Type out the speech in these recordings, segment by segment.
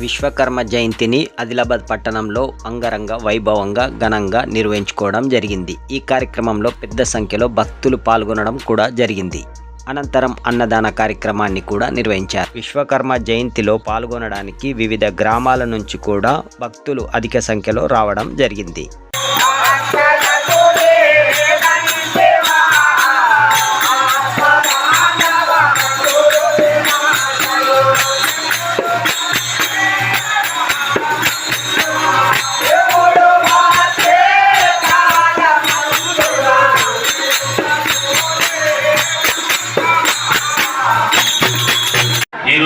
విశ్వకర్మ జయంతిని ఆదిలాబాద్ పట్టణంలో అంగరంగ వైభవంగా ఘనంగా నిర్వహించుకోవడం జరిగింది. ఈ కార్యక్రమంలో పెద్ద సంఖ్యలో భక్తులు పాల్గొనడం కూడా జరిగింది. అనంతరం అన్నదాన కార్యక్రమాన్ని కూడా నిర్వహించారు. విశ్వకర్మ జయంతిలో పాల్గొనడానికి వివిధ గ్రామాల నుంచి కూడా భక్తులు అధిక సంఖ్యలో రావడం జరిగింది.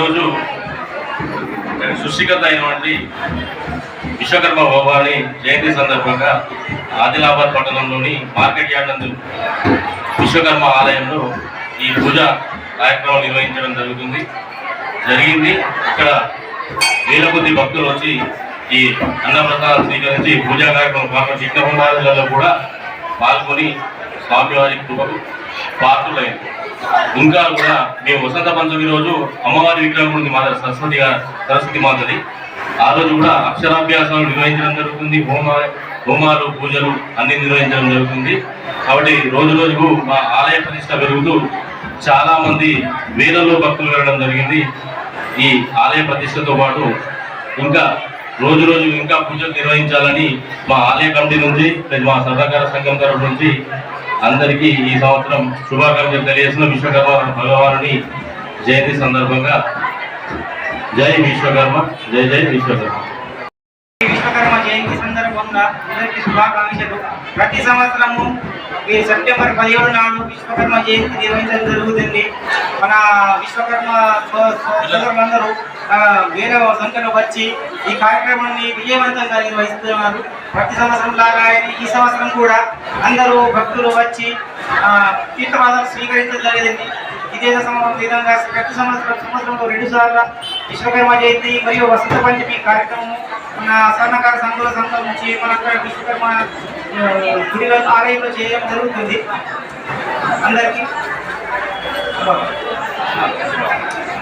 ఈరోజు సృష్టికర్త అయినటువంటి విశ్వకర్మ భవాని జయంతి సందర్భంగా ఆదిలాబాద్ పట్టణంలోని మార్కెట్ యార్డ్ నందు విశ్వకర్మ ఆలయంలో ఈ పూజ కార్యక్రమం నిర్వహించడం జరుగుతుంది. జరిగింది. ఇక్కడ వేల కొద్ది భక్తులు వచ్చి ఈ అన్నప్రసాదం స్వీకరించి పూజా కార్యక్రమం పాల్గొని యజ్ఞహోమాలలో కూడా పాల్గొని స్వామివారి కృపకు పాత్రులైంది ఇంకా కూడా మేము వసంత పంచమి రోజు అమ్మవారి విగ్రహం ఉంది మాత సరస్వతి సరస్వతి మాతది. ఆ రోజు కూడా అక్షరాభ్యాసాలు నిర్వహించడం జరుగుతుంది. హోమ హోమాలు పూజలు అన్ని నిర్వహించడం జరుగుతుంది. కాబట్టి రోజు రోజుకు మా ఆలయ ప్రతిష్ట పెరుగుతూ చాలా మంది వేలలో భక్తులు వెళ్ళడం జరిగింది. ఈ ఆలయ ప్రతిష్టతో పాటు ఇంకా రోజు రోజు ఇంకా పూజలు నిర్వహించాలని మా ఆలయ కమిటీ నుంచి మా సహకార సంఘం తరఫు నుంచి అందరికీ ఈ సంవత్సరం శుభాకాంక్షలు తెలియజేసిన విశ్వకర్మ భగవానుని జయంతి సందర్భంగా. జై విశ్వకర్మ జై జై విశ్వకర్మ. విశ్వకర్మ జయంతి సందర్భంగా అందరికీ శుభాకాంక్షలు. ప్రతి సంవత్సరము సెప్టెంబర్ పదిహేడు నాడు విశ్వకర్మ జయంతి నిర్వహించడం జరుగుతుంది. మన విశ్వకర్మ సోదరులందరూ వేరే సంఖ్యలో వచ్చి ఈ కార్యక్రమాన్ని విజయవంతంగా నిర్వహిస్తున్నారు ప్రతి సంవత్సరం లాగా ఈ సంవత్సరం కూడా అందరూ భక్తులు వచ్చి తీర్థపాదం స్వీకరించడం జరిగింది. ఇదే సంవత్సరం విధంగా ప్రతి సంవత్సరం సంవత్సరంలో రెండు సార్లు విశ్వకర్మ జయంతి మరియు వసంత పంచమి కార్యక్రమం మన సహకార సంఘుల సంఘం నుంచి మన విశ్వకర్మ గుడిలో ఆలయంలో చేయడం జరుగుతుంది. అందరికీ